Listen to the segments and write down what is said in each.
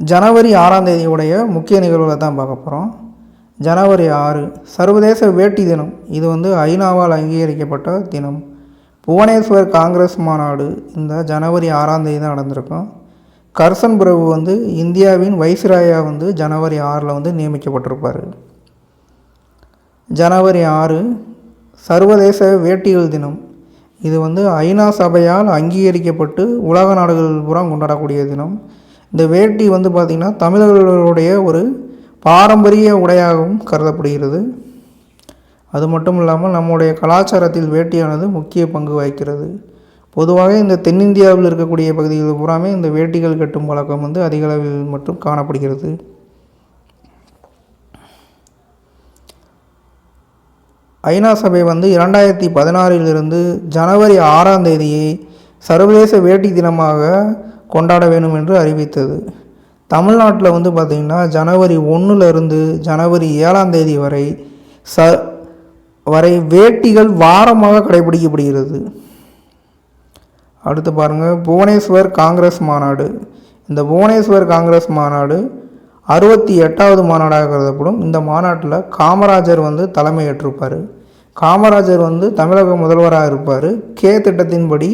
ஜனவரி ஆறாம் தேதியுடைய முக்கிய நிகழ்வுகளை தான் பார்க்க போகிறோம் ஜனவரி ஆறு சர்வதேச வேட்டி தினம். இது வந்து ஐநாவால் அங்கீகரிக்கப்பட்ட தினம். புவனேஸ்வர் காங்கிரஸ் மாநாடு இந்த ஜனவரி ஆறாம் தேதி தான் நடந்திருக்கும். கர்சன் பிரபு வந்து இந்தியாவின் வைஸ்ராயாக வந்து ஜனவரி ஆறில் வந்து நியமிக்கப்பட்டிருப்பார். ஜனவரி ஆறு சர்வதேச வேட்டிகள் தினம். இது வந்து ஐநா சபையால் அங்கீகரிக்கப்பட்டு உலக நாடுகள் பூரா கொண்டாடக்கூடிய தினம். இந்த வேட்டி வந்து பார்த்திங்கன்னா தமிழர்களுடைய ஒரு பாரம்பரிய உடையாகவும் கருதப்படுகிறது. அது மட்டும் இல்லாமல் நம்முடைய கலாச்சாரத்தில் வேட்டியானது முக்கிய பங்கு வகிக்கிறது. பொதுவாக இந்த தென்னிந்தியாவில் இருக்கக்கூடிய பகுதிகள் பூராமே இந்த வேட்டிகள் கட்டும் பழக்கம் வந்து அதிக அளவில் மட்டும் காணப்படுகிறது. ஐநா சபை வந்து இரண்டாயிரத்தி பதினாறிலிருந்து ஜனவரி ஆறாம் தேதியை சர்வதேச வேட்டி தினமாக கொண்டாட வேண்டும் என்று அறிவித்தது. தமிழ்நாட்டில் வந்து பார்த்திங்கன்னா ஜனவரி ஒன்றுலேருந்து ஜனவரி ஏழாம் தேதி வரை ச வரை வேட்டிகள் வாரமாக கடைபிடிக்கப்படுகிறது. அடுத்து பாருங்கள் புவனேஸ்வர் காங்கிரஸ் மாநாடு. இந்த புவனேஸ்வர் காங்கிரஸ் மாநாடு அறுபத்தி எட்டாவது மாநாடாக கருதப்படும். இந்த மாநாட்டில் காமராஜர் வந்து தலைமை ஏற்றிருப்பார் காமராஜர் வந்து தமிழக முதல்வராக இருப்பார். கே திட்டத்தின்படி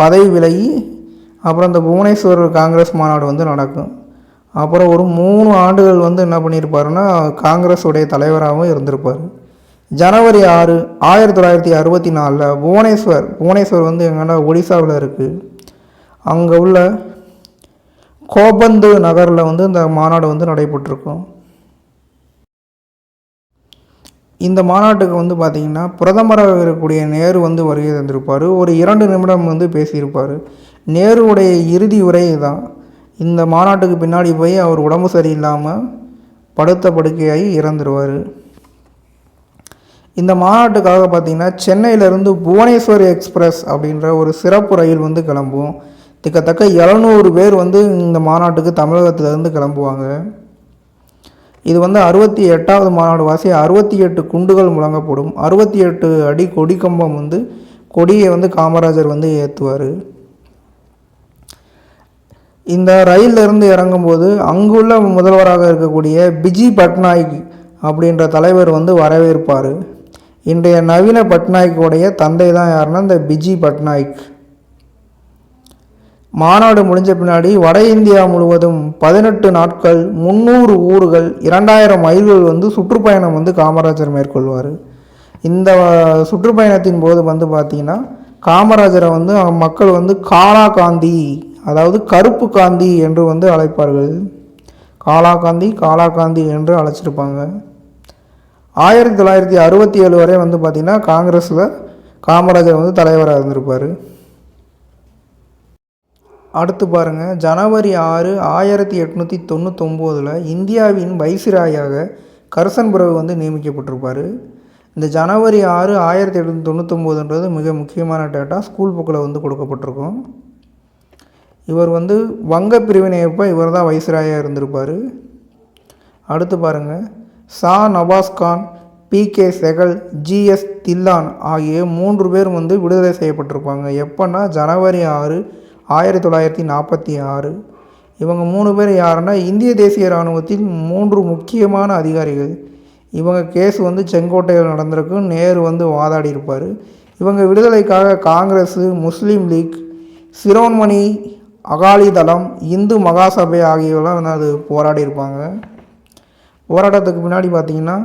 பதவி விலகி அப்புறம் இந்த புவனேஸ்வர் காங்கிரஸ் மாநாடு வந்து நடக்கும். அப்புறம் ஒரு மூணு ஆண்டுகள் வந்து என்ன பண்ணியிருப்பாருன்னா காங்கிரஸுடைய தலைவராகவும் இருந்திருப்பார். ஜனவரி ஆறு ஆயிரத்தி தொள்ளாயிரத்தி அறுபத்தி நாலில் புவனேஸ்வர் புவனேஸ்வர் வந்து எங்கன்னா ஒடிசாவில் இருக்குது அங்கே உள்ள கோபந்து நகரில் வந்து இந்த மாநாடு வந்து நடைபெற்றிருக்கும். இந்த மாநாட்டுக்கு வந்து பார்த்திங்கன்னா பிரதமராக இருக்கக்கூடிய நேரு வந்து வருகை தந்திருப்பார். ஒரு இரண்டு நிமிடம் வந்து பேசியிருப்பார். நேருவுடைய இறுதி உரை தான் இந்த மாநாட்டுக்கு பின்னாடி போய் அவர் உடம்பு சரியில்லாமல் படுத்த படுக்கையாகி இறந்துருவார். இந்த மாநாட்டுக்காக பார்த்திங்கன்னா சென்னையிலேருந்து புவனேஸ்வர் எக்ஸ்பிரஸ் அப்படின்ற ஒரு சிறப்பு ரயில் வந்து கிளம்பும். திக்கத்தக்க எழுநூறு பேர் வந்து இந்த மாநாட்டுக்கு தமிழகத்திலேருந்து கிளம்புவாங்க. இது வந்து அறுபத்தி எட்டாவது மாநாடு வாசி அறுபத்தி எட்டு குண்டுகள் முழங்கப்படும். அறுபத்தி எட்டு அடி கொடி கம்பம் வந்து கொடியை வந்து காமராஜர் வந்து ஏற்றுவார் இந்த ரயிலிருந்து இருந்து இறங்கும்போது அங்குள்ள முதல்வராக இருக்கக்கூடிய பிஜி பட்நாயக் அப்படின்ற தலைவர் வந்து வரவேற்பார். இன்றைய நவீன பட்நாயக்குடைய தந்தை தான் யாருன்னா இந்த பிஜி பட்நாயக். மாநாடு முடிஞ்ச பின்னாடி வட இந்தியா முழுவதும் பதினெட்டு நாட்கள் முந்நூறு ஊர்கள் இரண்டாயிரம் மைல்கள் வந்து சுற்றுப்பயணம் வந்து காமராஜர் மேற்கொள்வார். இந்த சுற்றுப்பயணத்தின் போது வந்து பார்த்திங்கன்னா காமராஜரை வந்து மக்கள் வந்து காலா காந்தி அதாவது கருப்பு காந்தி என்று வந்து அழைப்பார்கள். காலா காந்தி காலா காந்தி என்று அழைச்சிருப்பாங்க. ஆயிரத்தி தொள்ளாயிரத்தி அறுபத்தி ஏழு வரை வந்து பார்த்திங்கன்னா காங்கிரஸில் காமராஜர் வந்து தலைவராக இருந்திருப்பார். அடுத்து பாருங்கள் ஜனவரி ஆறு ஆயிரத்தி எட்நூற்றி தொண்ணூத்தொம்போதில் இந்தியாவின் வைசிராயாக கர்சன் பிரபு வந்து நியமிக்கப்பட்டிருப்பார். இந்த ஜனவரி ஆறு ஆயிரத்தி எட்நூற்றி தொண்ணூத்தொம்போதுன்றது மிக முக்கியமான டேட்டா ஸ்கூல் புக்கில் வந்து கொடுக்கப்பட்டிருக்கும். இவர் வந்து வங்க பிரிவினையப்போ இவர் தான் வைஸ்ராயாக இருந்திருப்பார். அடுத்து பாருங்கள் Shah Nawaz Khan P K Sahgal GS Dhillon ஆகிய மூன்று பேர் வந்து விடுதலை செய்யப்பட்டிருப்பாங்க. எப்போன்னா ஜனவரி ஆறு ஆயிரத்தி தொள்ளாயிரத்தி நாற்பத்தி ஆறு. இவங்க மூணு பேர் யாருன்னா இந்திய தேசிய இராணுவத்தில் மூன்று முக்கியமான அதிகாரிகள். இவங்க கேஸ் வந்து செங்கோட்டையில் நடந்திருக்கு. நேரு வந்து வாதாடி இருப்பார் இவங்க விடுதலைக்காக காங்கிரஸ் முஸ்லீம் லீக் சிரோன்மணி அகாலிதளம் இந்து மகாசபை ஆகியவெல்லாம் வந்து அது போராடி இருப்பாங்க. போராட்டத்துக்கு பின்னாடி பார்த்திங்கன்னா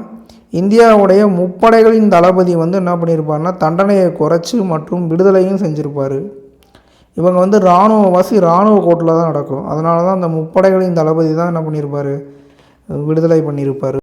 இந்தியாவுடைய முப்படைகளின் தளபதி வந்து என்ன பண்ணியிருப்பாருன்னா தண்டனையை குறைச்சி மற்றும் விடுதலையும் செஞ்சுருப்பார். இவங்க வந்து இராணுவவாசி இராணுவ கோர்ட்டில் தான் நடக்கும். அதனால தான் அந்த முப்படைகளின் தளபதி தான் என்ன பண்ணியிருப்பார் விடுதலை பண்ணியிருப்பார்